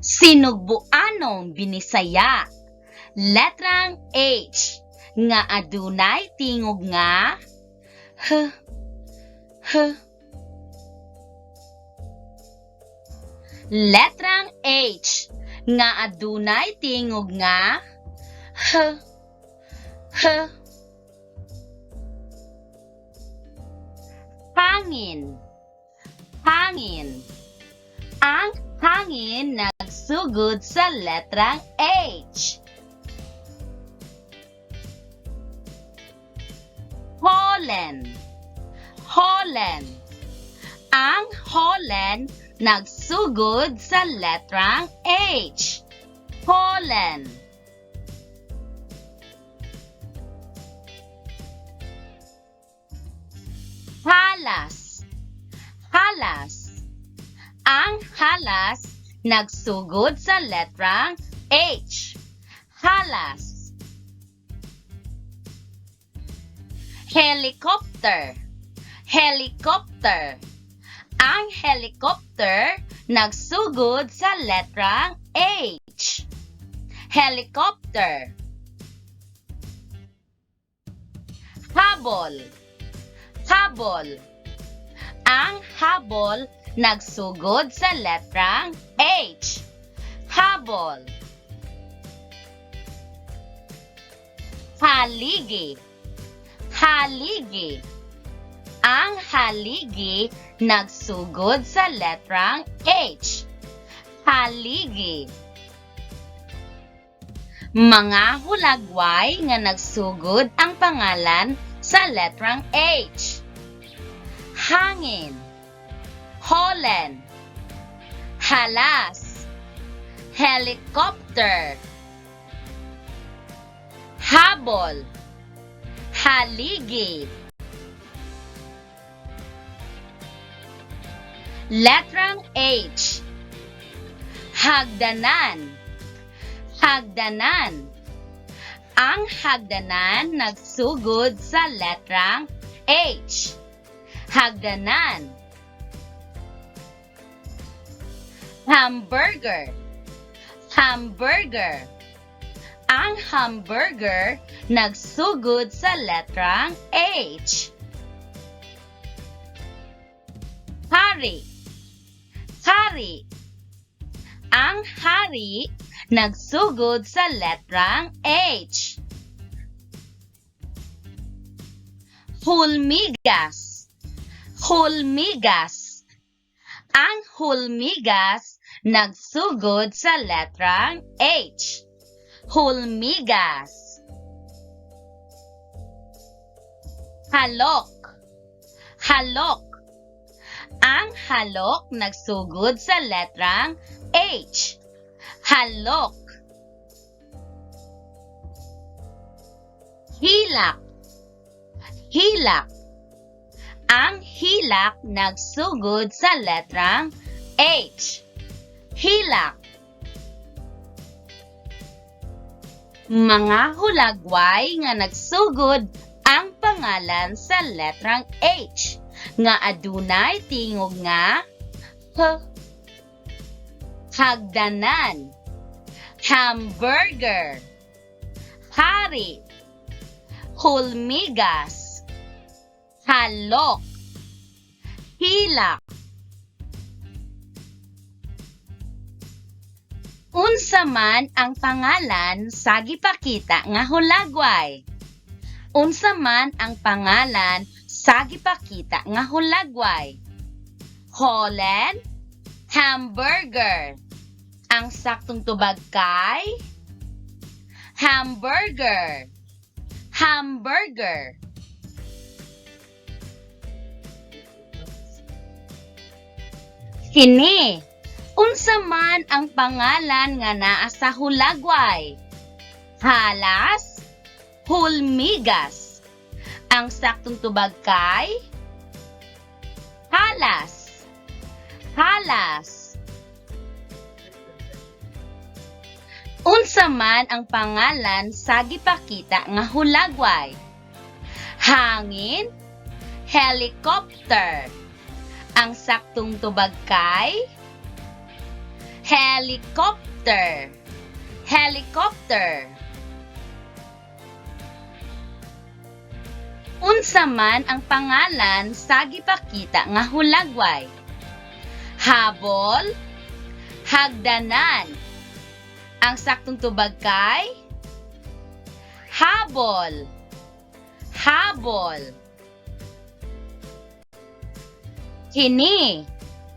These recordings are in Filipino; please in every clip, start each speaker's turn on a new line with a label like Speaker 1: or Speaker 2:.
Speaker 1: Sinugbuanong binisaya. Letrang H nga adunay tingog nga h h. Letrang H nga adunay tingog nga h h. Hangin. Hangin. Ang hangin nagsugod sa letrang H. Holland. Holland. Ang Holland nagsugod sa letrang H. Holland. Halas. Halas. Ang halas nagsugod sa letrang H. Halas. Helicopter. Helicopter. Ang helicopter nagsugod sa letrang H. Helicopter. Habol. Habol. Ang habol nagsugod sa letrang H. Habol Haligi Haligi Ang haligi nagsugod sa letrang H. Haligi Mga hulagway nga nagsugod ang pangalan sa letrang H. Hangin Holland Halas. Helicopter. Habol. Haligi. Letrang H. Hagdanan. Hagdanan. Ang hagdanan nagsugod sa letrang H. Hagdanan Hamburger. Hamburger. Ang hamburger nagsugod sa letrang H. Hari. Hari. Ang hari nagsugod sa letrang H. Hulmigas. Hulmigas. Ang hulmigas nagsugod sa letrang H. Hulmigas Halok Halok Ang halok nagsugod sa letrang H. Halok Hilak Hilak Ang hilak nagsugod sa letrang H. Hilak Mga hulagway nga nagsugod ang pangalan sa letrang H nga adunay tingog nga H. Hagdanan Hamburger Hari Hulmigas Halok Hilak Unsa man ang pangalan sa gipakita nga hulagway? Unsa man ang pangalan sa gipakita nga hulagway? Holland Hamburger Ang saktong tubag kay Hamburger Hamburger Kini Unsa man ang pangalan nga naa sa hulagway? Halas, hulmigas. Ang saktong tubag kay Halas. Halas. Unsa man ang pangalan sa gipakita nga hulagway? Hangin, helicopter. Ang saktong tubag kay Helicopter. Helicopter. Unsa man ang pangalan sa gipakita nga hulagway? Habol, hagdanan. Ang saktong tubag kay habol. Habol. Kini,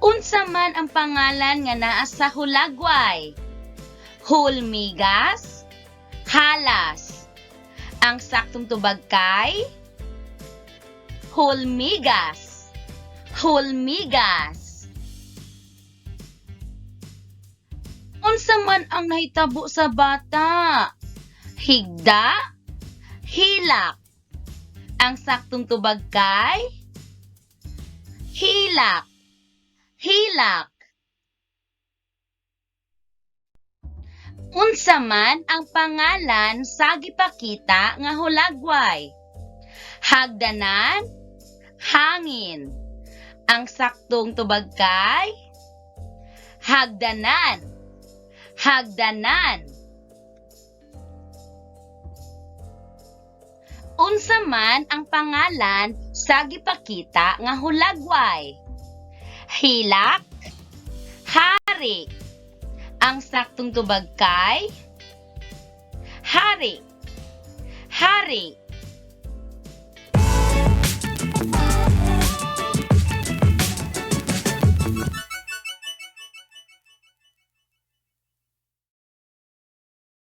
Speaker 1: unsa man ang pangalan nga naa sa hulagway? Hulmigas, halas. Ang saktong tubag kay Hulmigas. Hulmigas. Unsa man ang nahitabo sa bata? Higda, hilak. Ang saktong tubag kay hilak. Hilak. Unsa man ang pangalan sa gipakita nga hulagway? Hagdanan, hangin. Ang saktong tubag kay hagdanan. Hagdanan. Unsa man ang pangalan sa gipakita nga hulagway? Hilak, hari. Ang saktong tubag kay hari. Hari.